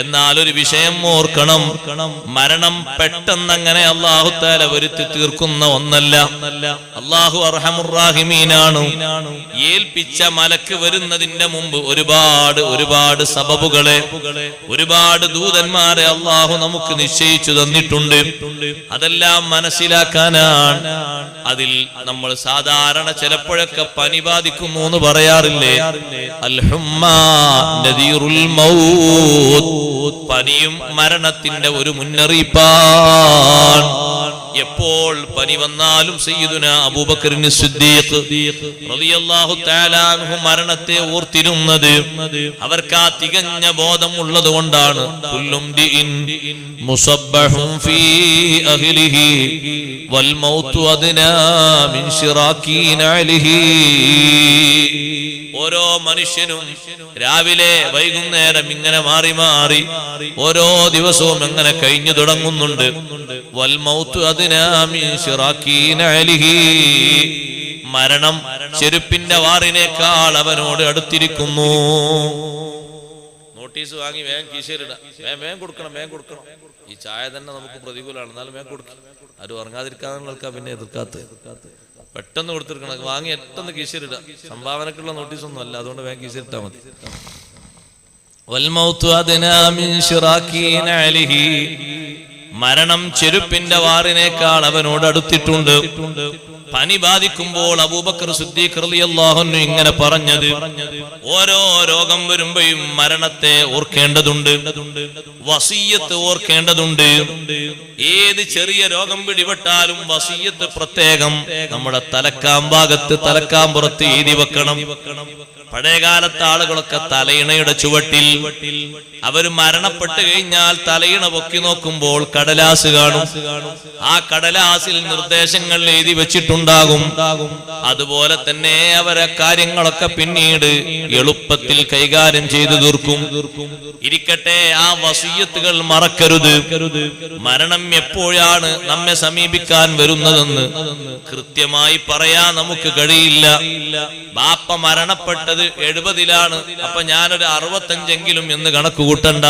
എന്നാൽ ഒരു വിഷയം ഓർക്കണം. മരണം പെട്ടെന്നങ്ങനെ അള്ളാഹുത്താല വരുത്തി തീർക്കുന്ന ഒന്നല്ല. അള്ളാഹു അർഹമുറാഹിമീനാണ് ഏൽപ്പിച്ച മലക്ക് വരുന്നതിന്റെ മുമ്പ് ഒരുപാട് ഒരുപാട് സബബുകളെ ഒരുപാട് ദൂതന്മാരെ അള്ളാഹു നമുക്ക് നിശ്ചയിച്ചു തന്നിട്ടുണ്ട്. അതെല്ലാം മനസ്സിലാക്കാനാണ്. അതിൽ നമ്മൾ സാധാരണ ചിലപ്പോഴൊക്കെ പനി ബാധിക്കുന്നു എന്ന് പറയാറില്ലേ? അൽഹുമ്മ നദീറുൽ മൗത്ത് പനിയും മരണത്തിന്റെ ഒരു മുന്നറിയിപ്പാണ്. എപ്പോൾ പനി വന്നാലും സയ്യിദുന അബൂബക്കറിന് സിദ്ദീഖ് റളിയല്ലാഹു തആല അൻഹു മരണത്തെ ഓർത്തിരുന്നത്. അവർക്ക് ആ തികഞ്ഞ ബോധം ഉള്ളത് കൊണ്ടാണ്. കുല്ലും ദിഇൻ മുസബ്ബഹും ഫീ അഹ്ലിഹി വൽ മൗതു അദ്നാ മിൻ ശിറാക്കീൻ അലിഹി. ഓരോ മനുഷ്യനും രാവിലെ വൈകുന്നേരം ഇങ്ങനെ മാറി മാറി ഓരോ ദിവസവും എങ്ങനെ കഴിഞ്ഞു തുടങ്ങുന്നുണ്ട്. വൽ മൗതു അദ്നാ മിൻ അലിഹി. മരണം ചെരുപ്പിന്റെ വാറിനേക്കാൾ അവനോട് അടുത്തിരിക്കുന്നു. നോട്ടീസ് വാങ്ങി വേഗം കീശേരിടാം വേഗം കൊടുക്കണം വേഗം കൊടുക്കണം. ഈ ചായ തന്നെ നമുക്ക് പ്രതികൂലമാണ്. എന്നാലും വേഗം കൊടുക്കും. ആരും ഉറങ്ങാതിരിക്കാന്നുള്ളവർക്കാ പിന്നെ എതിർക്കാത്ത പെട്ടെന്ന് കൊടുത്തിരിക്കണം. വാങ്ങി പെട്ടെന്ന് കീശയിലിടാം. സംഭാവനക്കുള്ള നോട്ടീസ് ഒന്നും അല്ല. അതുകൊണ്ട് വേഗം കീശിരിട്ടാ മതി. വൽമൗത്തു أدنى മിൻ شراكين അലിഹി. മരണം ചെരുപ്പിന്റെ വാറിനേക്കാൾ അവനോട് അടുത്തിട്ടുണ്ട്. പനി ബാധിക്കുമ്പോൾ അബൂബക്കർ സിദ്ദീഖ് റളിയല്ലാഹു അൻഹു ഇങ്ങനെ പറഞ്ഞത് ഓരോ രോഗം വരുമ്പോഴും മരണത്തെ ഓർക്കേണ്ടതുണ്ട് വസീയത്ത് ഓർക്കേണ്ടതുണ്ട്. ഏത് ചെറിയ രോഗം പിടിപെട്ടാലും വസീയത്ത് പ്രത്യേകം നമ്മുടെ തലക്കാം പുറത്ത് എഴുതി വെക്കണം. പഴയകാലത്തെ ആളുകളൊക്കെ തലയിണയുടെ ചുവട്ടിൽ അവർ മരണപ്പെട്ട് കഴിഞ്ഞാൽ തലയിണ പൊക്കി നോക്കുമ്പോൾ കടലാസ് കാണും. ആ കടലാസിൽ നിർദ്ദേശങ്ങൾ എഴുതി വെച്ചിട്ടുണ്ടാകും. അതുപോലെ തന്നെ അവരെ കാര്യങ്ങളൊക്കെ പിന്നീട് എളുപ്പത്തിൽ കൈകാര്യം ചെയ്തു തീർക്കും. ഇരിക്കട്ടെ ആ വസീയത്തുകൾ മറക്കരുത്. മരണം എപ്പോഴാണ് നമ്മെ സമീപിക്കാൻ വരുന്നതെന്ന് കൃത്യമായി പറയാൻ നമുക്ക് കഴിയില്ല. ബാപ്പ മരണപ്പെട്ടത് എഴുപതിലാണ്. അപ്പൊ ഞാനൊരു അറുപത്തഞ്ചെങ്കിലും എന്ന് കണക്ക് കൂട്ടണ്ട.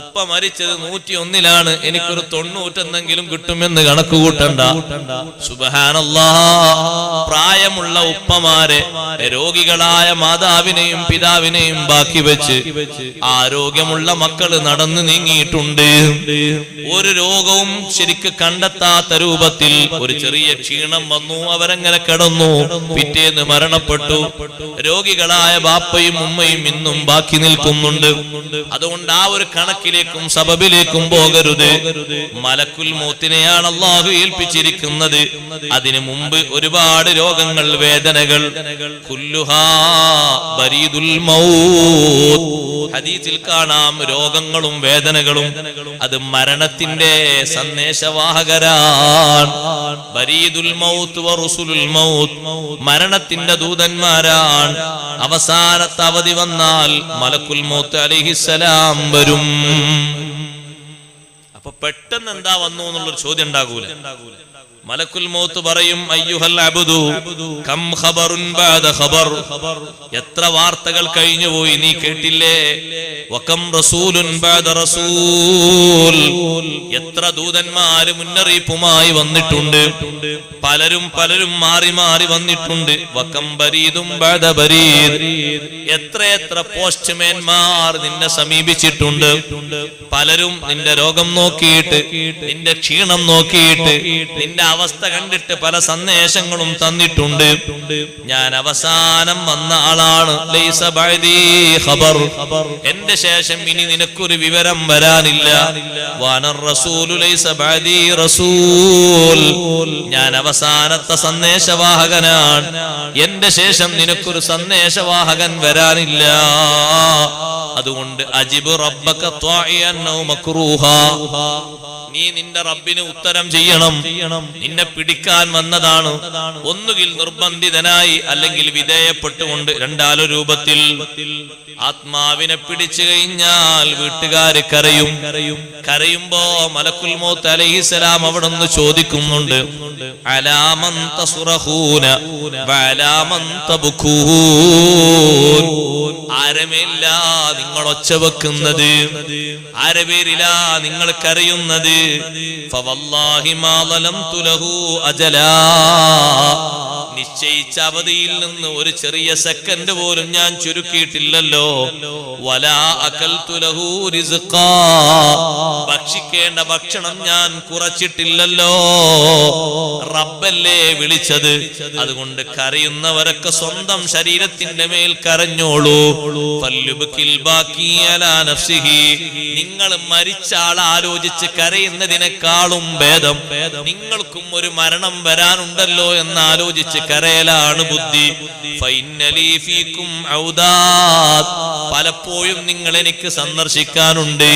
ഉപ്പ മരിച്ചത് നൂറ്റി ഒന്നിലാണ് എനിക്കൊരു തൊണ്ണൂറ്റെന്നെങ്കിലും കിട്ടുമെന്ന് കണക്ക് കൂട്ടണ്ട. സുബഹാനല്ലാ. പ്രായമുള്ള ഉപ്പമാരെ രോഗികളായ മാതാവിനെയും പിതാവിനെയും ബാക്കി വെച്ച് ആരോഗ്യമുള്ള മക്കൾ നടന്നു നീങ്ങിയിട്ടുണ്ട്. ഒരു രോഗവും ശരിക്ക് കണ്ടെത്താത്ത രൂപത്തിൽ ഒരു ചെറിയ ക്ഷീണം വന്നു. അവരങ്ങനെ കിടന്നു. പിറ്റേന്ന് മരണപ്പെട്ടു. രോഗികളായ ബാപ്പയും ഉമ്മയും ഇന്നും ബാക്കി നിൽക്കുന്നുണ്ട്. അതുകൊണ്ട് ആ ഒരു കണക്കിലേക്കും സബബിലേക്കും പോകരുത്. മലക്കുൽ മൂത്തിനെയാണ് അള്ളാഹു ഏൽപ്പിച്ചിരിക്കുന്നത്. അതിനു മുമ്പ് ഒരുപാട് രോഗങ്ങൾ വേദനകൾ. ഹദീസിൽ കാണാം രോഗങ്ങളും വേദനകളും. അത് മരണത്തിന്റെ സന്ദേശവാഹകരാണ്. ബരീദുൽ മൗത്ത് മരണത്തിന്റെ ദൂതന്മാരാണ്. അവസാനത്തെ അവധി വന്നാൽ മലക്കുൽ മൗത്ത് അലിഹിസലാം വരും. അപ്പൊ പെട്ടെന്ന് എന്താ വന്നു എന്നുള്ളൊരു ചോദ്യം ഉണ്ടാകൂല. മലക്കുൽ മൗത്ത് പറയും അയ്യുഹൽ അബ്ദു കം ഖബറുൻ ബാദ ഖബർ. എത്ര വാർത്തകൾ കഴിഞ്ഞു പോയി നീ കേട്ടില്ലേ? വകം റസൂലുൻ ബാദ റസൂൽ. എത്ര ദൂതന്മാര് മുന്നറിയിപ്പുമായി വന്നിട്ടുണ്ട്. പലരും പലരും മാറി മാറി വന്നിട്ടുണ്ട്. വകം ബരീദും ബാദ ബരീദ്. എത്ര എത്ര പോസ്റ്റ്മാൻമാർ നിന്നെ സമീപിച്ചിട്ടുണ്ട്. പലരും നിന്റെ രോഗം നോക്കിയിട്ട് നിന്റെ ക്ഷീണം നോക്കിയിട്ട് നിന്റെ അവസ്ഥ കണ്ടിട്ട് പല സന്ദേശങ്ങളും തന്നിട്ടുണ്ട്. ഞാൻ അവസാനം വന്ന ആളാണ്. എന്റെ ശേഷം ഇനി നിനക്കൊരു വിവരം വരാനില്ല. ഞാൻ അവസാനത്തെ സന്ദേശവാഹകനാണ്. എന്റെ ശേഷം നിനക്കൊരു സന്ദേശവാഹകൻ വരാനില്ല. അതുകൊണ്ട് അജിബ് റബ്ബക ത്വാഇയൻ ഔ മക്റൂഹാ നീ നിന്റെ റബ്ബിന് ഉത്തരം ചെയ്യണം. നിന്നെ പിടിക്കാൻ വന്നതാണ്. ഒന്നുകിൽ നിർബന്ധിതനായി അല്ലെങ്കിൽ വിധേയപ്പെട്ടുകൊണ്ട് രണ്ടാലോ രൂപത്തിൽ. ആത്മാവിനെ പിടിച്ചു കഴിഞ്ഞാൽ വീട്ടുകാര് കരയും. കരയുമ്പോ മലക്കുൽ മോത്ത് അലഹിസലാം അവിടെ നിന്ന് ചോദിക്കുന്നുണ്ട്. അലാമന്ത സുറഹൂന വഅലാമൻ ആരമില്ല നിങ്ങൾ ഒച്ച വെക്കുന്നത്. ആരപേരില നിങ്ങൾ കരയുന്നത്. ഫവല്ലാഹി മാ ലഹു അജലാ. നിശ്ചയിച്ച അവധിയിൽ നിന്ന് ഒരു ചെറിയ സെക്കൻഡ് പോലും ഞാൻ ചുരുക്കിയിട്ടില്ലല്ലോ. വലാ ഭക്ഷിക്കേണ്ട ഭക്ഷണം ഞാൻ കുറച്ചിട്ടില്ലല്ലോ. റബ്ബല്ലേ വിളിച്ചത്. അതുകൊണ്ട് കരയുന്നവരൊക്കെ സ്വന്തം ശരീരത്തിന്റെ മേൽ കരഞ്ഞോളൂ. നിങ്ങൾ മരിച്ച ആൾ ആലോചിച്ച് കരയുന്നതിനേക്കാളും ഭേദം. നിങ്ങൾക്കും ഒരു മരണം വരാനുണ്ടല്ലോ എന്ന് ആലോചിച്ച് കരയലാണ് ബുദ്ധി. പലപ്പോഴും നിങ്ങൾ എനിക്ക് സന്ദർശിക്കാനുണ്ട്.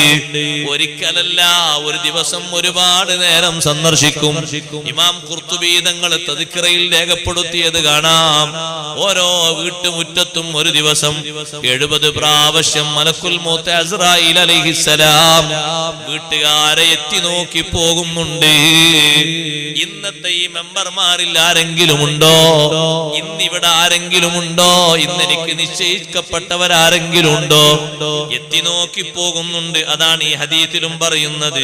ഒരിക്കലല്ല ഒരു ദിവസം ഒരുപാട് നേരം സന്ദർശിക്കും. ഇമാം കുർത്തുവീതങ്ങൾ തതിക്കിറയിൽ രേഖപ്പെടുത്തിയത് കാണാം. ഓരോ വീട്ടുമുറ്റത്തും ഒരു ദിവസം എഴുപത് പ്രാവശ്യം മലക്കുൽ മൂത്ത അസ്രായിൽ അലഹിസലാം വീട്ടുകാരെ എത്തി നോക്കി പോകുന്നുണ്ട്. ഇന്നത്തെ ഈ മെമ്പർമാരിൽ ആരെങ്കിലും ഉണ്ടോ? ഇന്നിവിടെ ആരെങ്കിലും ഉണ്ടോ? ഇന്ന് എനിക്ക് നിശ്ചയിക്കപ്പെട്ടവർ ആരെങ്കിലും ഉണ്ടോ എത്തി നോക്കി പോകുന്നുണ്ട്. അതാണ് ഈ ഹദീത്തിലും പറയുന്നത്.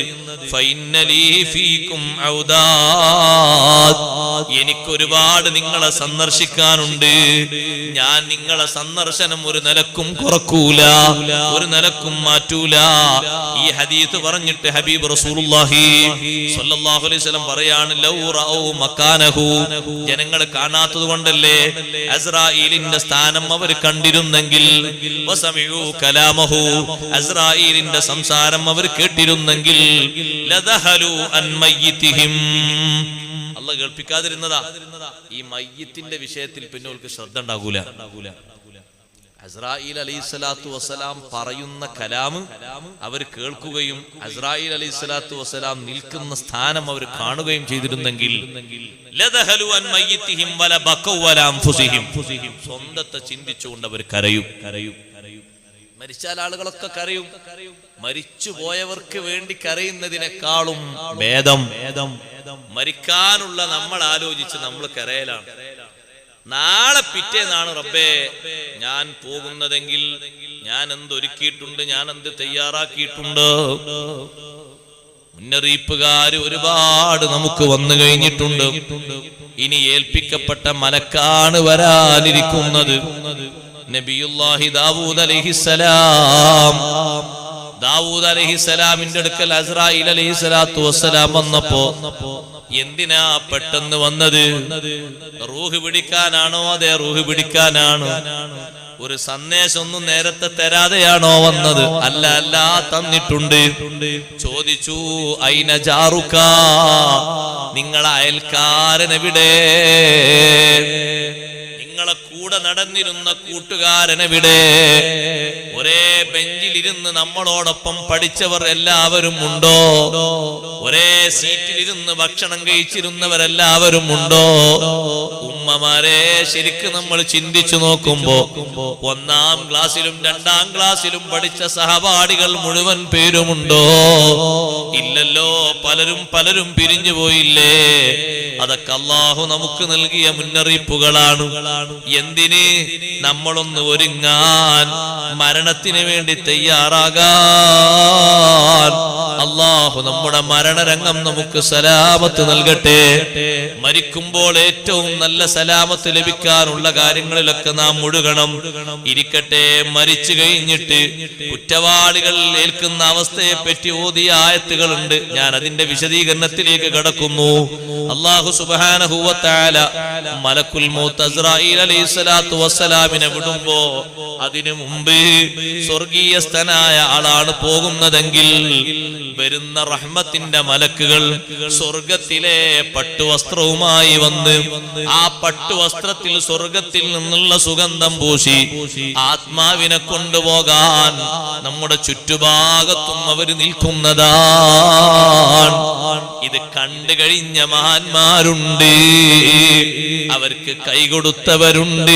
എനിക്ക് ഒരുപാട് നിങ്ങളെ സന്ദർശിക്കാനുണ്ട്. ഞാൻ നിങ്ങളെ സന്ദർശനം ഒരു നിലക്കും കുറക്കൂല. ഒരു നിലക്കും മാറ്റൂല. ഈ ഹദീത്ത് പറഞ്ഞിട്ട് ഹബീബ് റസൂലുള്ളാഹി സ്വല്ലല്ലാഹു അലൈഹി വസല്ലം പറയാണ് ലൗ മക്കാനഹു. ജനങ്ങൾ കാണാത്തത് കൊണ്ടല്ലേ അസ്രായിലിന്റെ സ്ഥാനം അവർ കണ്ടിരുന്നെങ്കിൽ അസ്രായീലിന്റെ സംസാരം അവർ കേട്ടിരുന്നെങ്കിൽ കേൾപ്പിക്കാതിരുന്നതാ. ഈ മയ്യത്തിന്റെ വിഷയത്തിൽ പിന്നെ അവർക്ക് ശ്രദ്ധ ഉണ്ടാകൂല. അസ്രായിൽ അലൈഹി സ്വലാത്തു വസ്സലാം പറയുന്ന കലാമ് അവർ കേൾക്കുകയും അസ്രായിൽ അലൈഹി സ്വലാത്തു വസ്സലാം നിൽക്കുന്ന സ്ഥാനം അവർ കാണുകയും ചെയ്തിരുന്നെങ്കിൽ. സ്വന്തത്തെ ചിന്തിച്ചുകൊണ്ട് അവർ കരയും. കരയും മരിച്ചാൽ ആളുകളൊക്കെ കരയും. മരിച്ചു പോയവർക്ക് വേണ്ടി കരയുന്നതിനേക്കാളും ഭേദം. മരിക്കാനുള്ള നമ്മൾ ആലോചിച്ച് നമ്മൾ കരയലാണ്. നാളെ പിറ്റേന്നാണ് റബ്ബേ ഞാൻ പോകുന്നതെങ്കിൽ ഞാൻ എന്തൊരുക്കിയിട്ടുണ്ട് ഞാൻ എന്ത് തയ്യാറാക്കിയിട്ടുണ്ട്? മുന്നറിയിപ്പുകാര് ഒരുപാട് നമുക്ക് വന്നു കഴിഞ്ഞിട്ടുണ്ട്. ഇനി ഏൽപ്പിക്കപ്പെട്ട മലക്കാണ് വരാനിരിക്കുന്നത്. നബിയുല്ലാഹി ദാവൂദ് അലൈഹിസ്സലാം ദാവൂദ് അലൈഹിസ്സലാമിന്റെ അടുക്കൽ അസ്രായിൽ അലൈഹിസ്സലാത്തു വസ്സലാം വന്നപ്പോ എന്തിനാ പെട്ടെന്ന് വന്നത്? റൂഹ് പിടിക്കാനാണോ അതെ റൂഹ് പിടിക്കാനാണോ? ഒരു സന്ദേശം ഒന്നും നേരത്തെ തരാതെയാണോ വന്നത്? അല്ല അല്ല തന്നിട്ടുണ്ട്. ചോദിച്ചു അയിന ജാറുക്ക? നിങ്ങളെ അയൽക്കാരനെവിടെ നിങ്ങളെ കൂടെ നടന്നിരുന്ന കൂട്ടുകാരനെവിടെ? ഒരേ ബെഞ്ചിലിരുന്ന് നമ്മളോടൊപ്പം പഠിച്ചവർ എല്ലാവരും ഉണ്ടോ? ഒരേ സീറ്റിലിരുന്ന് ഭക്ഷണം കഴിച്ചിരുന്നവരെല്ലാവരും ഉണ്ടോ? ഉമ്മമാരെ ശരിക്കും നമ്മൾ ചിന്തിച്ചു നോക്കുമ്പോ ഒന്നാം ക്ലാസ്സിലും രണ്ടാം ക്ലാസ്സിലും പഠിച്ച സഹപാഠികൾ മുഴുവൻ പേരുമുണ്ടോ? ഇല്ലല്ലോ പലരും പലരും പിരിഞ്ഞു പോയില്ലേ? അതൊക്കെ അള്ളാഹു നമുക്ക് നൽകിയ മുന്നറിയിപ്പുകളാണ്. എന്തിന് നമ്മളൊന്ന് ഒരുങ്ങാൻ മരണത്തിന് വേണ്ടി തയ്യാറാകാൻ? അള്ളാഹു നമ്മുടെ മരണരംഗം നമുക്ക് സലാമത്ത് നൽകട്ടെ. മരിക്കുമ്പോൾ ഏറ്റവും നല്ല സലാമത്ത് ലഭിക്കാനുള്ള കാര്യങ്ങളിലൊക്കെ നാം മുഴുകണം ഇരിക്കട്ടെ മരിച്ചു കഴിഞ്ഞിട്ട് കുറ്റവാളികൾ ഏൽക്കുന്ന അവസ്ഥയെ പറ്റി ഓതിയ ആയത്തുകളുണ്ട്. ഞാൻ അതിന്റെ വിശദീകരണത്തിലേക്ക് കടക്കുന്നു. അള്ളാഹു സുബാനഹുവത്താല മലക്കുൽ മൂത്ത് അസ്രായിൽ സ്വലാത്തു വസ്സലാമിനെ വിടുമ്പോ അതിനു മുമ്പ് സ്വർഗീയസ്ഥനായ ആളാണ് പോകുന്നതെങ്കിൽ വരുന്ന റഹ്മത്തിന്റെ മലക്കുകൾ സ്വർഗത്തിലെ പട്ടുവസ്ത്രവുമായി വന്ന് ആ പട്ടുവസ്ത്രത്തിൽ സ്വർഗത്തിൽ നിന്നുള്ള സുഗന്ധം പൂശി ആത്മാവിനെ കൊണ്ടുപോകാൻ നമ്മുടെ ചുറ്റുഭാഗത്തും അവർ നിൽക്കുന്നതാണ്. ഇത് കണ്ടു കഴിഞ്ഞ മഹാന്മാരുണ്ട്. അവർക്ക് കൈകൊടുത്തവരുണ്ട്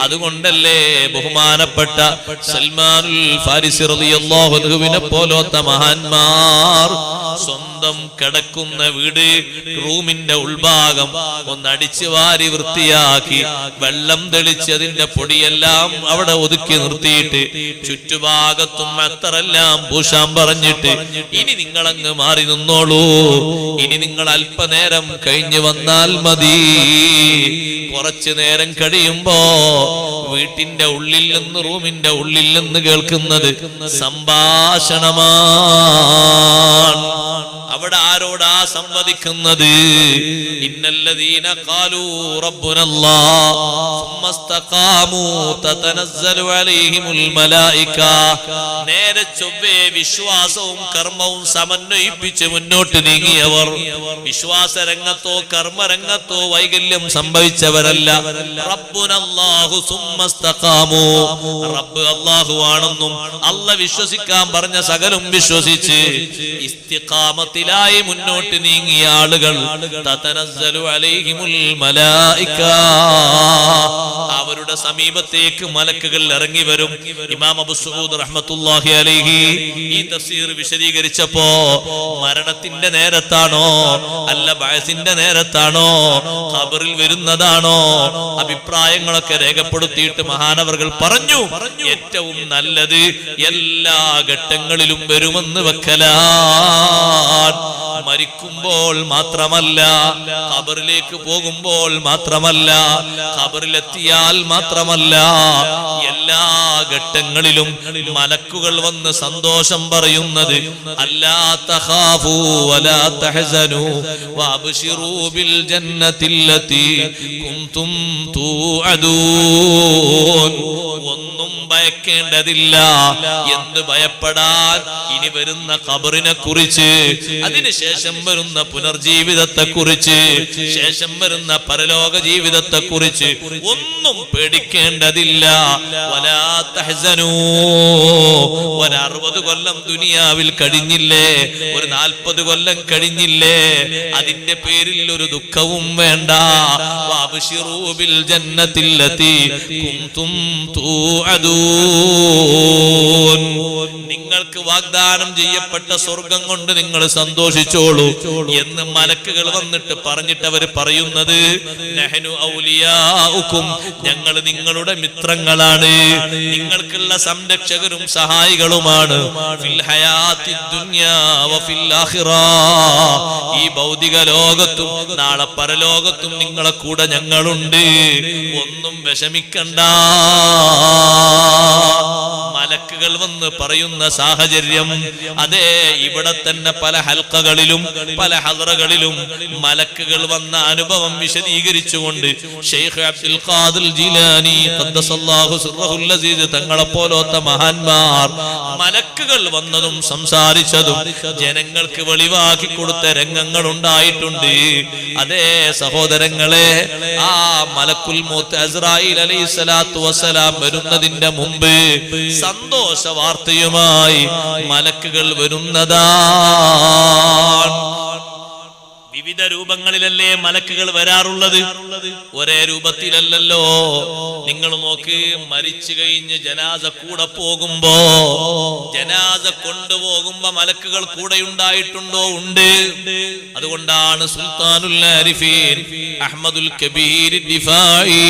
അതുകൊണ്ടല്ലേ ബഹുമാനപ്പെട്ട സൽമാനുൽ ഫാരിസി പോലത്തെ മഹാന്മാർ സ്വന്തം കിടക്കുന്ന വീട് റൂമിന്റെ ഉൾഭാഗം ഒന്ന് അടിച്ചു വാരി വൃത്തിയാക്കി വെള്ളം തെളിച്ച് അതിന്റെ പൊടിയെല്ലാം അവിടെ ഒതുക്കി നിർത്തിയിട്ട് ചുറ്റുഭാഗത്തും അത്തറെല്ലാം പൂശാൻ പറഞ്ഞിട്ട് ഇനി നിങ്ങൾ അങ്ങ് മാറി നിന്നോളൂ. ഇനി നിങ്ങൾ അല്പനേരം കഴിഞ്ഞു വന്നാൽ മതി. കുറച്ചു നേരം കഴിയുമ്പോ വീട്ടിന്റെ ഉള്ളിൽ നിന്ന് റൂമിന്റെ ഉള്ളിൽ നിന്ന് കേൾക്കുന്നത് സംഭാഷണമാണ്. അവിടെ ആരോടാ സംവദിക്കുന്നത്? ഇന്നല്ലദീന തതനസ്സലു മലായിക. നേരെ ചൊവ്വേ വിശ്വാസവും കർമ്മവും സമന്വയിപ്പിച്ച് മുന്നോട്ട് നീങ്ങിയവർ വിശ്വാസ രംഗത്തോ കർമ്മരംഗത്തോ വൈകല്യം സംഭവിച്ചവരല്ല. റബ്ബുനല്ലാഹു സുമ്മ അല്ല വിശ്വസിക്കാൻ പറഞ്ഞ സകലും വിശ്വസിച്ച് ഇസ്തിഖാമത്തിൽ ഇസ്തിഖാമത്തിലായി മുന്നോട്ട് നീങ്ങിയ ആളുകൾ. അവരുടെ സമീപത്തേക്ക് മലക്കുകൾ ഇറങ്ങി വരും. ഇമാം അബു സഊദ് റഹ്മത്തുള്ളാഹി അലൈഹി ഈ തഫ്സീർ വിശദീകരിച്ചപ്പോ മരണത്തിന്റെ നേരത്താണോ അല്ല വയസ്സിന്റെ നേരത്താണോ ഖബറിൽ വരുന്നതാണോ അഭിപ്രായങ്ങളൊക്കെ രേഖപ്പെടുത്തിയിട്ട് മഹാനവർകൾ പറഞ്ഞു. ഏറ്റവും നല്ലത് എല്ലാ ഘട്ടങ്ങളിലും വരുമെന്ന് വെക്കലാൻ മരിക്കുമ്പോൾ മാത്രമല്ല ഖബറിലേക്ക് പോകുമ്പോൾ മാത്രമല്ല ഖബറിലെത്തിയാൽ മാത്രമല്ല എല്ലാ ഘട്ടങ്ങളിലും മലക്കുകൾ വന്ന് സന്തോഷം പറയുന്നത് ഒന്നും ഭയക്കേണ്ടതില്ല. എന്ത് ഭയപ്പെടാൻ ഇനി വരുന്ന ഖബറിനെ കുറിച്ച് അതിനുശേഷം വരുന്ന പുനർജീവിതത്തെ കുറിച്ച് ശേഷം വരുന്ന പരലോക ജീവിതത്തെ കുറിച്ച് ഒന്നും പേടിക്കേണ്ടതില്ല. ഒരു കൊല്ലം ദുനിയാവിൽ കഴിഞ്ഞില്ലേ? ഒരു നാൽപ്പത് കൊല്ലം കഴിഞ്ഞില്ലേ? അതിന്റെ പേരിൽ ഒരു ദുഃഖവും വേണ്ട. വഅബ്ശിറൂ ജന്നത്തില്ലെത്തി നിങ്ങൾക്ക് വാഗ്ദാനം ചെയ്യപ്പെട്ട സ്വർഗം കൊണ്ട് നിങ്ങൾ സന്തോഷിച്ചോളൂ എന്ന് മലക്കുകൾ വന്നിട്ട് പറഞ്ഞിട്ട് അവർ പറയുന്നത് ഞങ്ങൾ നിങ്ങളുടെ മിത്രങ്ങളാണ്. നിങ്ങൾക്കുള്ള സംരക്ഷകരും സഹായികളുമാണ്. ഈ ഭൗതിക ലോകത്തും നാളെ പരലോകത്തും നിങ്ങളെ കൂടെ ഞങ്ങളുണ്ട്. ഒന്നും വിഷമിക്കണ്ട. മലക്കുകൾ വന്ന് പറയുന്ന സാഹചര്യം അതെ ഇവിടെ തന്നെ പല ഹൽക്കകളിലും പല ഹദറകളിലും മലക്കുകൾ വന്ന അനുഭവം വിശദീകരിച്ചുകൊണ്ട് ഷെയ്ഖ് അബ്ദുൽ ഖാദിർ ജീലാനി തങ്ങളെ പോലത്തെ മഹാന്മാർ മലക്കുകൾ വന്നതും സംസാരിച്ചതും ജനങ്ങൾക്ക് വെളിവാക്കി കൊടുത്ത രംഗങ്ങൾ ഉണ്ടായിട്ടുണ്ട് അതേ സഹോദരങ്ങളെ ആ മലക്കുൽ മൂത്ത് അസ്രായിൽ അലൈഹിസ്സലാത്തു വസ്സലാം വരുന്നതിന്റെ മുമ്പ് സന്തോഷ വാർത്തയുമായി മലക്കുകൾ വരുന്നതാണ് വിവിധ രൂപങ്ങളിലല്ലേ മലക്കുകൾ വരാറുള്ളത്? ഒരേ രൂപത്തിലല്ലല്ലോ. നിങ്ങൾ നോക്ക് മരിച്ചു കഴിഞ്ഞ് ജനാസ കൂടെ പോകുമ്പോ ജനാസ കൊണ്ടുപോകുമ്പോ മലക്കുകൾ കൂടെ ഉണ്ടായിട്ടുണ്ടോ? ഉണ്ട്. അതുകൊണ്ടാണ് സുൽത്താനുൽ അഹ്മദുൽ കബീർ ദിഫായി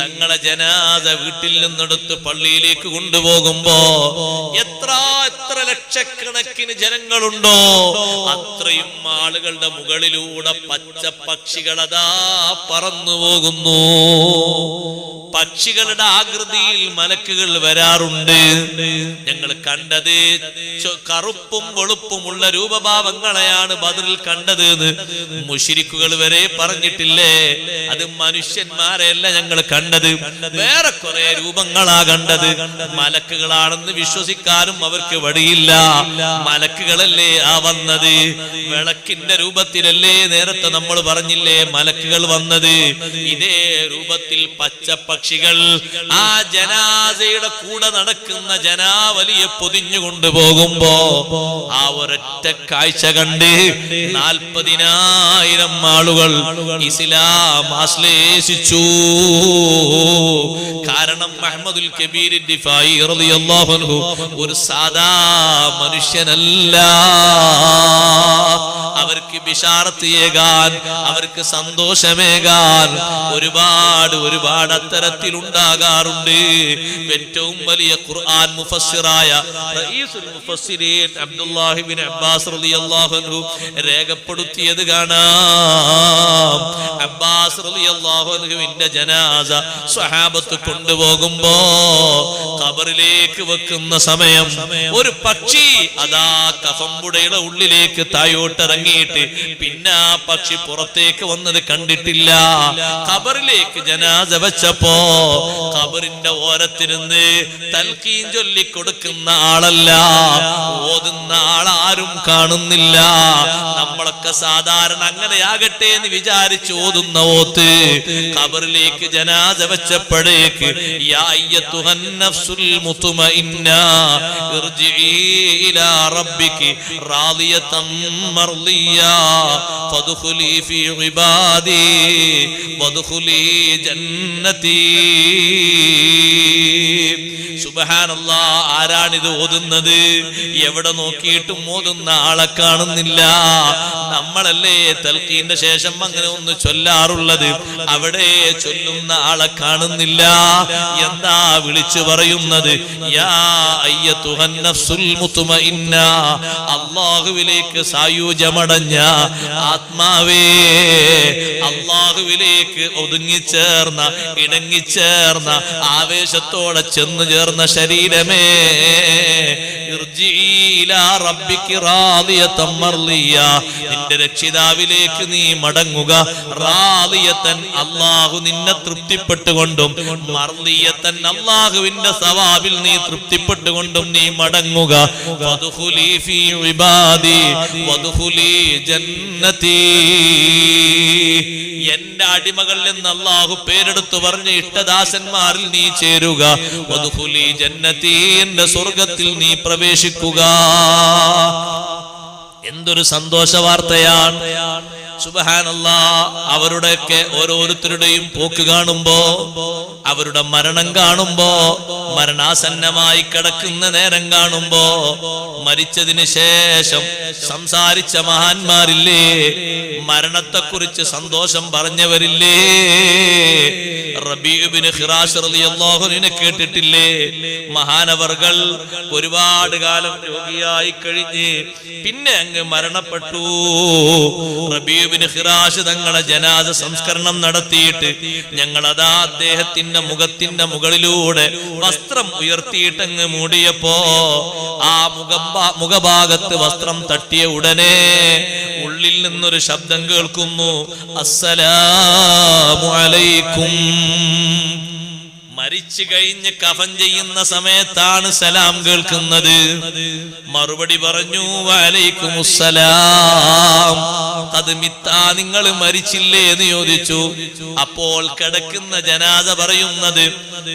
തങ്ങളെ ജനാസ വീട്ടിൽ നിന്നെടുത്ത് പള്ളിയിലേക്ക് കൊണ്ടുപോകുമ്പോ എത്ര എത്ര ലക്ഷക്കണക്കിന് ജനങ്ങളുണ്ടോ? അത്രയും ആളുകളുടെ മുകളിലൂടെ പച്ച പക്ഷികൾ അതാ പറന്നു പോകുന്നു. പക്ഷികളുടെ ആകൃതിയിൽ മലക്കുകൾ വരാറുണ്ട്. ഞങ്ങൾ കണ്ടത് കറുപ്പും വെളുപ്പുമുള്ള രൂപഭാവങ്ങളെയാണ് ബദറിൽ കണ്ടത് മുഷിരിക്കുകൾ വരെ പറഞ്ഞിട്ടില്ലേ? അത് മനുഷ്യന്മാരെയല്ല ഞങ്ങൾ കണ്ടത്. വേറെ കുറെ രൂപങ്ങളാ കണ്ടത്. മലക്കുകളാണെന്ന് വിശ്വസിക്കാനും അവർക്ക് വഴിയില്ല. മലക്കുകളല്ലേ ആ വന്നത്? വിളക്കിന്റെ രൂപത്തിലല്ലേ നേരത്തെ നമ്മൾ പറഞ്ഞില്ലേ മലക്കുകൾ വന്നത്? ഇതേ രൂപത്തിൽ പച്ചപ്പക്ഷികൾ ആ ജനാസയുടെ കൂടെ നടക്കുന്ന ജനാവലിയെ പൊതിഞ്ഞു കൊണ്ടുപോകുമ്പോ ആ ഒരൊറ്റ കാഴ്ച കണ്ട് നാൽപ്പതിനായിരം ആളുകൾ ഇസ്ലാം ആശ്ലേഷിച്ചു. കാരണം മഹമ്മദുൽ കബീർ ഒരു സാധാ മനുഷ്യനല്ല. അവർക്ക് വിഷാർത്തിയേകാൻ അവർക്ക് സന്തോഷമേകാൻ ഒരുപാട് ഒരുപാട് അത്തരത്തിൽ ഉണ്ടാകാറുണ്ട് ഏറ്റവും വലിയ ഖുർആൻ മുഫസ്സിറായ റഈസുൽ മുഫസ്സിരീൻ അബ്ദുല്ലാഹി ബിൻ അബ്ബാസ് റളിയല്ലാഹു അൻഹു രേഖപ്പെടുത്തിയത് കാണാം. അബ്ബാസ് റളിയല്ലാഹു അൻഹുവിന്റെ ജനാസ സ്വഹാബത്ത് കൊണ്ടുപോകുമ്പോ ഖബറിലേക്ക് വെക്കുന്ന സമയം ഒരു പക്ഷി അതാ കഫമ്പുടയുടെ ഉള്ളിലേക്ക് തായോട്ടിറങ്ങിയിട്ട് പിന്നെ ആ പക്ഷി പുറത്തേക്ക് വന്നത് കണ്ടിട്ടില്ല. ഖബറിലേക്ക് ജനാസ വെച്ചപ്പോ ഖബറിന്റെ ഓരത്തിരുന്ന് തൽക്കീൻ ചൊല്ലി കൊടുക്കുന്ന ആളല്ല. ഓതുന്ന ആളാരും കാണുന്നില്ല. നമ്മളൊക്കെ സാധാരണ അങ്ങനെയാകട്ടെ എന്ന് വിചാരിച്ച് ഓതുന്ന ഓത്ത് ഖബറിലേക്ക് ജനാസ വെച്ചപ്പോഴേക്ക് ഇർജിഇ ഇലാ റബ്ബികി റാദിയതൻ മർദിയ ഫദ്ഖുലി ഫീ ഇബാദി വദ്ഖുലി ജന്നതി. സുബഹാനല്ലാ ആരാണിത് ഓതുന്നത്? എവിടെ നോക്കിയിട്ടും ഓതുന്ന ആളെ കാണുന്നില്ല. നമ്മളല്ലേ തൽക്കീന്റെ ശേഷം അങ്ങനെ ഒന്ന് ചൊല്ലാറുള്ളത്? അവിടെ ചൊല്ലുന്ന ആളെ കാണുന്നില്ല. എന്താ വിളിച്ചു പറയുന്നത്? യാ അയ്യത്തുഹൻ നഫ്സുൽ മുത്മഇന്ന അല്ലാഹുവിലേക്ക് സായുജമടഞ്ഞ ആത്മാവേ അള്ളാഹുവിലേക്ക് ഒതുങ്ങിച്ചേർന്ന ഇണങ്ങിച്ചേർന്ന ആവേശത്തോടെ ചെന്നു ചേർന്ന ശരീരമേ നിന്റെ രക്ഷിതാവിലേക്ക് നീ മടങ്ങുക. റാദിയത്തൻ അള്ളാഹു നിന്നെ തൃപ്തിപ്പെട്ടുകൊണ്ടും മർലിയത്തൻ അള്ളാഹുവിന്റെ സവാബിൽ നീ തൃപ്തിപ്പെട്ടുകൊണ്ടും നീ മടങ്ങുക. വദ്ഖുലി ഫീ ഇബാദി വദ്ഖുലി ജന്നതി എന്റെ അടിമകളിൽ നിന്ന് അള്ളാഹു പേരെടുത്തു പറഞ്ഞ ഇഷ്ടദാസന്മാരിൽ നീ ചേരുക. വദ്ഖുലി ജന്നതി എന്റെ സ്വർഗത്തിൽ നീ പ്രവേശിക്കുക. എന്തൊരു സന്തോഷ വാർത്തയാണ് സുബഹാനല്ലാ അവരുടെയൊക്കെ ഓരോരുത്തരുടെയും പോക്ക് കാണുമ്പോ അവരുടെ മരണം കാണുമ്പോ മരണാസന്നമായി കിടക്കുന്ന നേരം കാണുമ്പോ മരിച്ചതിന് ശേഷം സംസാരിച്ച മഹാന്മാരില്ലേ മരണത്തെക്കുറിച്ച് സന്തോഷം പറഞ്ഞവരില്ലേ റബീബിന് റളിയല്ലാഹുവിനെ കേട്ടിട്ടില്ലേ മഹാനവർകൾ ഒരുപാട് കാലം രോഗിയായി കഴിഞ്ഞ് പിന്നെ അങ്ങ് മരണപ്പെട്ടു. റബീബിന് ഹിറാഷ് തങ്ങളെ ജനാദ സംസ്കരണം നടത്തിയിട്ട് ഞങ്ങൾ അതാ അദ്ദേഹത്തിന്റെ മുഖത്തിന്റെ മുകളിലൂടെ വസ്ത്രം ഉയർത്തിയിട്ടങ്ങ് മൂടിയപ്പോ ആ മുഖം മുഖഭാഗത്ത് വസ്ത്രം തട്ടിയ ഉടനെ ഉള്ളിൽ നിന്നൊരു ശബ്ദം കേൾക്കുന്നു അസ്സലാമു അലൈക്കും. മരിച്ചു കഴിഞ്ഞ് കഫൻ ചെയ്യുന്ന സമയത്താണ് സലാം കേൾക്കുന്നത്. മറുപടി പറഞ്ഞു വലൈക്കും സലാം അത് മിത്താ നിങ്ങൾ മരിച്ചില്ലേ? എന്ന് ചോദിച്ചു. അപ്പോൾ കിടക്കുന്ന ജനാദ പറയുന്നത്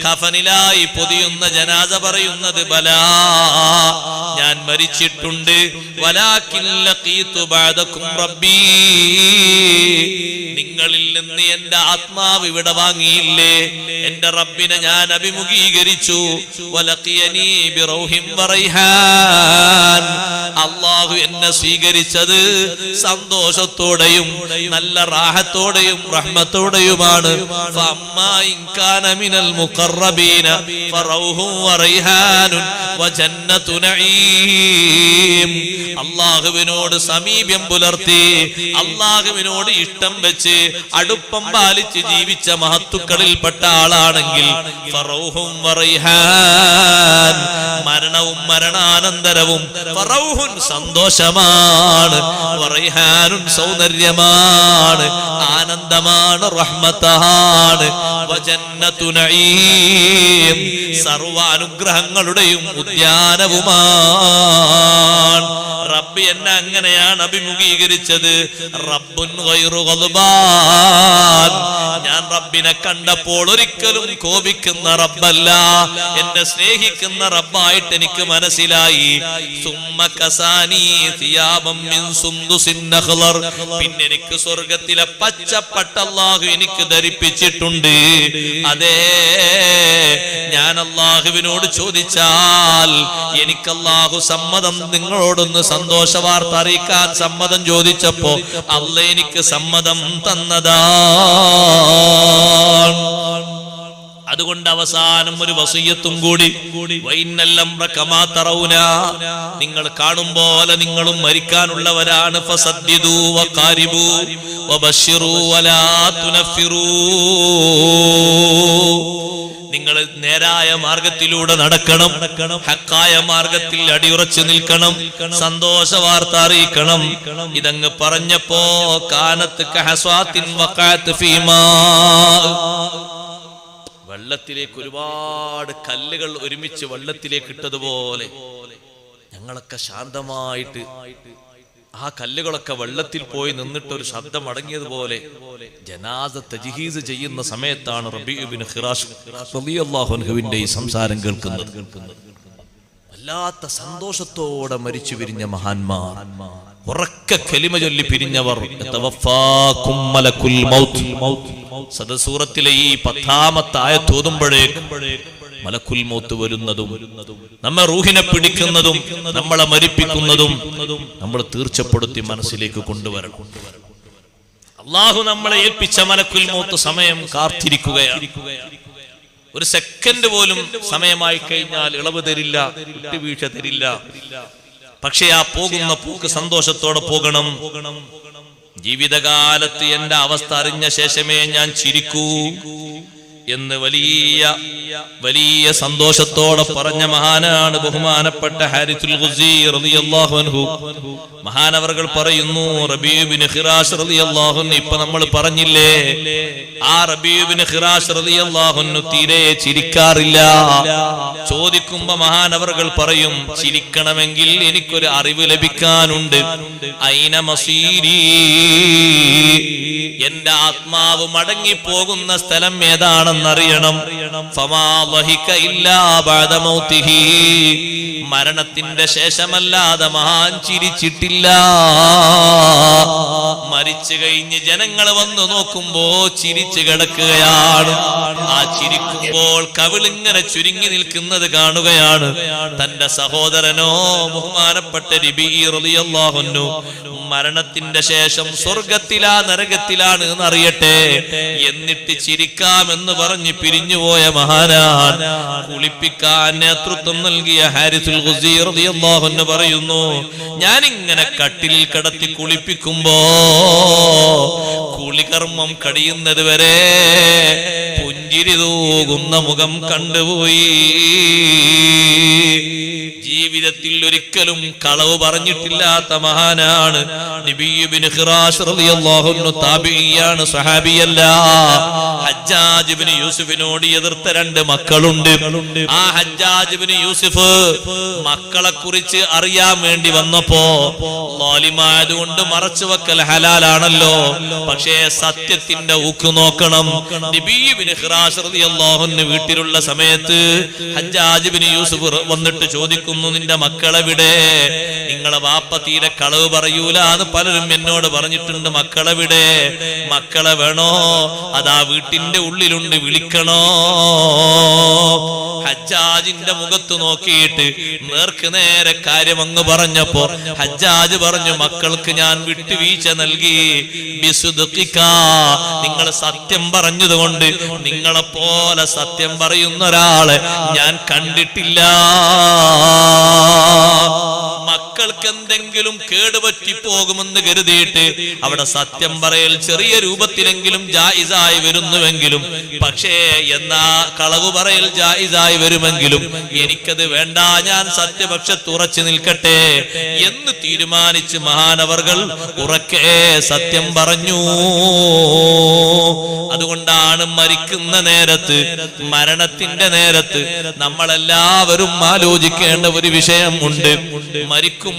കഫനിലായി പൊതിയുന്ന ജനാദ പറയുന്നത് ബലാ ഞാൻ മരിച്ചിട്ടുണ്ട്. നിങ്ങളിൽ നിന്ന് എന്റെ ആത്മാവ് ഇവിടെ വാങ്ങിയില്ലേ? എന്റെ റബ്ബിനെ ഞാൻ അഭിമുഖീകരിച്ചു. അള്ളാഹു എന്നെ സ്വീകരിച്ചത് സന്തോഷത്തോടെയും നല്ല റാഹത്തോടെയും റഹ്മത്തോടെയുമാണ്. അള്ളാഹുവിനോട് സമീപ്യം പുലർത്തി അള്ളാഹുവിനോട് ഇഷ്ടം വെച്ച് അടുപ്പം പാലിച്ച് ജീവിച്ച മഹത്തുക്കളിൽപ്പെട്ട ആളാണെങ്കിൽ ഫറൗഹും വറൈഹാൻ മരണവും മരണാനന്തരവും ഫറൗഹുൻ സന്തോഷമാണ് വറൈഹാനുൻ സൗന്ദര്യമാണ് ആനന്ദമാണ് റഹ്മത്താണ്. വജന്നത്തു നഈം സർവാനുഗ്രഹങ്ങളുടെയും ഉദ്യാനവുമാണ്. റബ്ബ് എന്നെ അങ്ങനെയാണ് അഭിമുഖീകരിച്ചത്. റബ്ബുൻ ഞാൻ റബ്ബിനെ കണ്ടപ്പോൾ ഒരിക്കലും കോപിക്കുന്ന റബ്ബല്ല. എന്നെ സ്നേഹിക്കുന്ന റബ്ബായിട്ട് എനിക്ക് മനസ്സിലായി. പിന്നെ എനിക്ക് സ്വർഗത്തിലെ പച്ചപ്പട്ട അല്ലാഹു എനിക്ക് ധരിപ്പിച്ചിട്ടുണ്ട്. അതേ ഞാൻ അള്ളാഹുവിനോട് ചോദിച്ചാൽ എനിക്ക് അള്ളാഹു സമ്മതം നിങ്ങളോടൊന്ന് സന്തോഷ വാർത്ത അറിയിക്കാൻ സമ്മതം ചോദിച്ചപ്പോ അല്ല എനിക്ക് സമ്മതം തന്നതാണ് അതുകൊണ്ട് അവസാനം ഒരു വസീയത്തും കൂടി. നിങ്ങൾ കാണും പോലെ നിങ്ങളും മരിക്കാനുള്ളവരാണ്. നിങ്ങൾ നേരായ മാർഗത്തിലൂടെ നടക്കണം ഹക്കായ മാർഗത്തിൽ അടിയുറച്ചു നിൽക്കണം സന്തോഷ വാർത്ത അറിയിക്കണം. ഇതങ്ങ് പറഞ്ഞപ്പോ കാനത്ത് വെള്ളത്തിലേക്ക് ഒരുപാട് കല്ലുകൾ ഒരുമിച്ച് വെള്ളത്തിലേക്ക് ഇട്ടതുപോലെ ഞങ്ങളൊക്കെ ശാന്തമായിട്ട് ആ കല്ലുകളൊക്കെ വെള്ളത്തിൽ പോയി നിന്നിട്ട് ഒരു ശബ്ദം അടങ്ങിയതുപോലെ ജനാസ തജ്ഹീസ് ചെയ്യുന്ന സമയത്താണ് റബീബിൻ അൻഹുവിന്റെ ഈ സംസാരം കേൾക്കുന്നത്. വല്ലാത്ത സന്തോഷത്തോടെ മരിച്ചു പിരിഞ്ഞ മഹാന്മാർ. ഉറക്ക കലിമ ചൊല്ലി പിരിഞ്ഞവർ. സദസൂറത്തിലെ ഈ പത്താമത്തെ ആയത്ത് ഓതുമ്പോഴേക്കും മലക്കുൽ മൗത്ത് വരുന്നതും നമ്മെ റൂഹിനെ പിടിക്കുന്നതും നമ്മളെ മരിപ്പിക്കുന്നതും നമ്മൾ തീർച്ചപ്പെടുത്തി മനസ്സിലേക്ക് കൊണ്ടുവരണം. അള്ളാഹു നമ്മളെ ഏൽപ്പിച്ച മലക്കുൽ മൗത്ത് സമയം കാത്തിരിക്കുകയാണ്. ഒരു സെക്കൻഡ് പോലും സമയമായി കഴിഞ്ഞാൽ ഇളവ് തരില്ല വിട്ടുവീഴ്ച തരില്ല. പക്ഷെ ആ പോകുന്ന പൂക്ക് സന്തോഷത്തോടെ പോകണം. ജീവിതകാലത്ത് എന്റെ അവസ്ഥ അറിഞ്ഞ ശേഷമേ ഞാൻ ചിരിക്കൂ. എന്ന് വലിയ വലിയ സന്തോഷത്തോടെ പറഞ്ഞ മഹാനാണ് ബഹുമാനപ്പെട്ട ഹാരിസുൽ റളിയല്ലാഹു പറയുന്നു റബീബിന് ഹിറാസ് റളിയല്ലാഹു ഇപ്പൊ നമ്മൾ പറഞ്ഞില്ലേ ആ റബീബിന് ഹിറാസ് റളിയല്ലാഹു തീരെ ചിരിക്കാറില്ല. ചോദിക്കുമ്പോ മഹാനവർകൾ പറയും ചിരിക്കണമെങ്കിൽ എനിക്കൊരു അറിവ് ലഭിക്കാനുണ്ട്. ഐന മസീരി? എന്റെ ആത്മാവ് മടങ്ങി പോകുന്ന സ്ഥലം ഏതാണെന്നറിയണം മൗതിഹി. മരണത്തിന്റെ ശേഷമല്ലാതെ മഹാൻ ചിരിച്ചിട്ടില്ല. മരിച്ചു കഴിഞ്ഞ് ജനങ്ങൾ വന്നു നോക്കുമ്പോ ചിരിച്ചു കിടക്കുകയാണ്. ആ ചിരിക്കുമ്പോൾ കവിളിങ്ങനെ ചുരുങ്ങി നിൽക്കുന്നത് കാണുകയാണ്. തന്റെ സഹോദരനോ ബഹുമാനപ്പെട്ട രബി റളിയല്ലാഹുന്നു മരണത്തിന്റെ ശേഷം സ്വർഗത്തിലാ നരകത്തിലാണ് എന്നറിയട്ടെ. എന്നിട്ട് ചിരിക്കാമെന്ന് പറഞ്ഞ് പിരിഞ്ഞുപോയ മഹാനാൻ കുളിപ്പിക്കാൻ നേതൃത്വം നൽകിയ ഹാരിസുൽ അൻഹു പറയുന്നു ഞാൻ ഇങ്ങനെ കട്ടിലിൽ കിടത്തി കുളിപ്പിക്കുമ്പോ കുളികർമ്മം കഴിയുന്നത് വരെ പുഞ്ചിരി തൂകുന്ന മുഖം കണ്ടുപോയി. ജീവിതത്തിൽ ഒരിക്കലും കളവ് പറഞ്ഞിട്ടില്ലാത്ത മഹാനാണ് താബിഇയാണ് സഹാബിയല്ല ഹജ്ജാജ് ഇബ്നു യൂസുഫിനോട് എതിർത്ത രണ്ട് മക്കളുണ്ട്. ആ ഹജ്ജാജ് ഇബ്നു യൂസുഫ് മക്കളെ കുറിച്ച് അറിയാൻ വേണ്ടി വന്നപ്പോ ലോലിമായതുകൊണ്ട് മറച്ചു വെക്കൽ ഹലാലാണല്ലോ. പക്ഷേ സത്യത്തിന്റെ ഊക്ക് നോക്കണം. നബീബിന് വീട്ടിലുള്ള സമയത്ത് ഹജ്ജാജിബിന് യൂസുഫ് വന്നിട്ട് ചോദിക്കുന്നു നിന്റെ മക്കളെവിടെ? നിങ്ങളെ വാപ്പ തീരെ കളവ് പറയൂല എന്ന് പലരും എന്നോട് പറഞ്ഞിട്ടുണ്ട് മക്കളെവിടെ? മക്കളെ വേണോ? അതാ വീട്ടിന്റെ ഉള്ളിലുണ്ട് വിളിക്കണോ? ഹജ്ജാജിന്റെ മുഖത്ത് നോക്കിയിട്ട് നേർക്ക് നേരെ കാര്യം അങ്ങ് പറഞ്ഞപ്പോ ഹജ്ജാജ് പറഞ്ഞു മക്കൾക്ക് ഞാൻ വിട്ടുവീഴ്ച നൽകി. നിങ്ങൾ സത്യം പറഞ്ഞതുകൊണ്ട് നിങ്ങളെ പോലെ സത്യം പറയുന്ന ഒരാളെ ഞാൻ കണ്ടിട്ടില്ല. മക്കൾക്ക് എന്തെങ്കിലും കേടുപറ്റി പോകുമെന്ന് കരുതിയിട്ട് അവിടെ സത്യം പറയൽ ചെറിയ രൂപത്തിലെങ്കിലും ജായിസായി വരുന്നുവെങ്കിലും പക്ഷേ എന്നാ കളവ് പറയൽ ജായിസായി വരുമെങ്കിലും എനിക്കത് വേണ്ട ഞാൻ സത്യപക്ഷത്ത് ഉറച്ചു നിൽക്കട്ടെ എന്ന് തീരുമാനിച്ച് മഹാനവർകൾ ഉറക്കെ സത്യം പറഞ്ഞു. അതുകൊണ്ടാണ് മരിക്കുന്ന നേരത്ത് മരണത്തിന്റെ നേരത്ത് നമ്മളെല്ലാവരും ആലോചിക്കേണ്ട ഒരു വിഷയം ഉണ്ട്.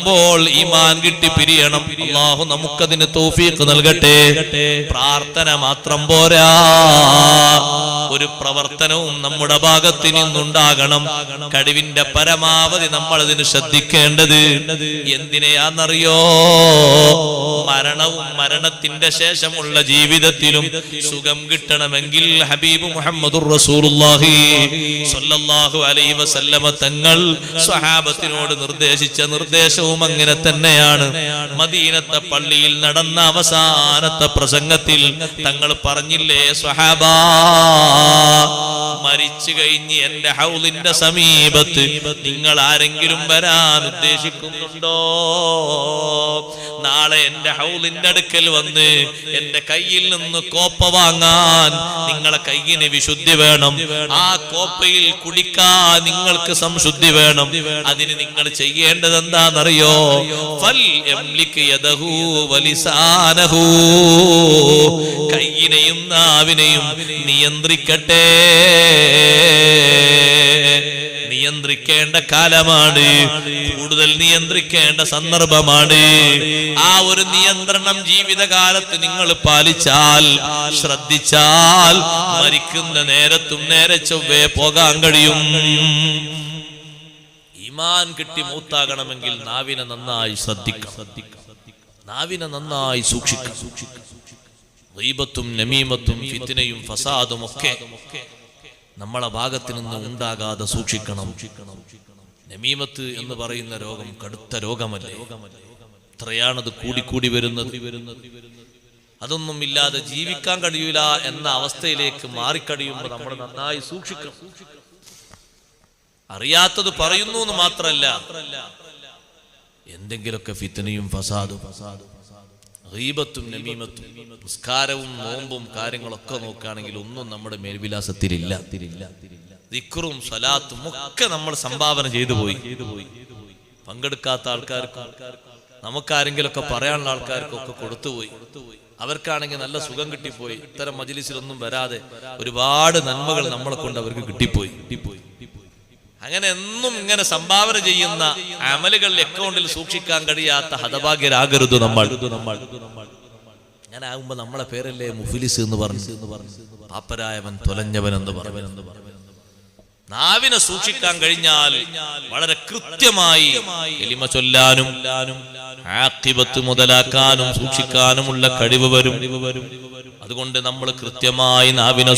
മരിക്കുമ്പോൾ ഈമാൻ കിട്ടി പിരിയണം. അള്ളാഹു നമുക്കതിന് തോഫീക്ക് നൽകട്ടെ. പ്രാർത്ഥന മാത്രം പോരാ. ഒരു പ്രവർത്തനവും നമ്മുടെ ഭാഗത്ത് നിന്നുണ്ടാകണം. കഴിവിന്റെ പരമാവധി നമ്മൾ അതിന് ശ്രദ്ധിക്കേണ്ടത് എന്തിനെയാന്നറിയോ മരണവും മരണത്തിന്റെ ശേഷമുള്ള ജീവിതത്തിലും സുഖം കിട്ടണമെങ്കിൽ ഹബീബ് മുഹമ്മദ് റസൂലുള്ളാഹി അലൈഹി വസല്ലമ തങ്ങൾ സ്വഹാബത്തിനോട് നിർദ്ദേശിച്ച നിർദ്ദേശവും അങ്ങനെ തന്നെയാണ്. മദീനത്തെ പള്ളിയിൽ നടന്ന അവസാനത്തെ പ്രസംഗത്തിൽ തങ്ങൾ പറഞ്ഞില്ലേ സ്വഹാബാ മരിച്ചു കഴിഞ്ഞ് എന്റെ ഹൗലിന്റെ സമീപത്ത് നിങ്ങൾ ആരെങ്കിലും വരാൻ ഉദ്ദേശിക്കുന്നുണ്ടോ? നാളെ എന്റെ ഹൗലിന്റെ അടുക്കൽ വന്ന് എന്റെ കയ്യിൽ നിന്ന് കോപ്പ വാങ്ങാൻ നിങ്ങളെ കയ്യിന് വിശുദ്ധി വേണം. ആ കോപ്പയിൽ കുടിക്കാൻ നിങ്ങൾക്ക് സംശുദ്ധി വേണം. അതിന് നിങ്ങൾ ചെയ്യേണ്ടത് എന്താണെന്നറിയോ വലിസാനഹു. കയ്യിനെയും നാവിനെയും നിയന്ത്രിക്കട്ടെ. നിയന്ത്രിക്കേണ്ട കാലമാണ്. കൂടുതൽ നിയന്ത്രിക്കേണ്ട സന്ദർഭമാണ്. ആ ഒരു നിയന്ത്രണം ജീവിതകാലത്ത് നിങ്ങൾ പാലിച്ചാൽ ശ്രദ്ധിച്ചാൽ മരിക്കുന്ന നേരത്തും നേരെ ചൊവ്വേ പോകാൻ കഴിയും. ഈമാൻ കിട്ടി മൂത്താകണമെങ്കിൽ നാവിനെ നന്നായി ശ്രദ്ധിക്കണം. നാവിനെ നന്നായി സൂക്ഷിക്കാം ദൈവത്തും നമീമത്തും ഫിത്തിനയും ഫസാദും ഒക്കെ നമ്മളെ ഭാഗത്ത് നിന്ന് ഉണ്ടാകാതെ സൂക്ഷിക്കണം. നമീമത്ത് എന്ന് പറയുന്ന രോഗം കടുത്ത രോഗമല്ലേ? ഇത്രയാണത് കൂടിക്കൂടി വരുന്നത്? അതൊന്നും ഇല്ലാതെ ജീവിക്കാൻ കഴിയൂല എന്ന അവസ്ഥയിലേക്ക് മാറിക്കഴിയുമ്പോൾ നമ്മൾ നന്നായി സൂക്ഷിക്കണം. അറിയാത്തത് പറയുന്നു എന്ന് മാത്രല്ല എന്തെങ്കിലുമൊക്കെ ഫിത്തനയും ഫസാദും നമീമത്തും നിസ്കാരവും നോമ്പും കാര്യങ്ങളൊക്കെ നോക്കുകയാണെങ്കിൽ ഒന്നും നമ്മുടെ മേൽവിലാസത്തിലില്ല. ദിക്റും സലാത്തും ഒക്കെ നമ്മൾ സംഭാവന ചെയ്തു പോയി. പങ്കെടുക്കാത്ത ആൾക്കാർക്ക് നമുക്കാരെങ്കിലൊക്കെ പറയാനുള്ള ആൾക്കാർക്കൊക്കെ കൊടുത്തുപോയി അവർക്കാണെങ്കിൽ നല്ല സുഖം കിട്ടിപ്പോയി. ഇത്തരം മജിലിസിലൊന്നും വരാതെ ഒരുപാട് നന്മകൾ നമ്മളെ കൊണ്ട് അവർക്ക് കിട്ടിപ്പോയി കിട്ടിപ്പോയി. അങ്ങനെ എന്നും ഇങ്ങനെ സംഭാവന ചെയ്യുന്ന അമലുകൾ അക്കൗണ്ടിൽ സൂക്ഷിക്കാൻ കഴിയാത്ത ഹതഭാഗ്യരാകരുത് നമ്മൾ. അങ്ങനെ ആകുമ്പോ നമ്മളെ പേരല്ലേ മുഫിലിസ് എന്ന് പറഞ്ഞു. പാപ്പരായവൻ തൊലഞ്ഞവൻ എന്ന് പറഞ്ഞു. നാവിനെ സൂക്ഷിക്കാൻ കഴിഞ്ഞാൽ വളരെ കൃത്യമായി എലിമ ചൊല്ലാനും ആക്തിപത്ത് മുതലാക്കാനും സൂക്ഷിക്കാനുമുള്ള കഴിവ് വരും. അതുകൊണ്ട് നമ്മൾ കൃത്യമായി നാവിനെ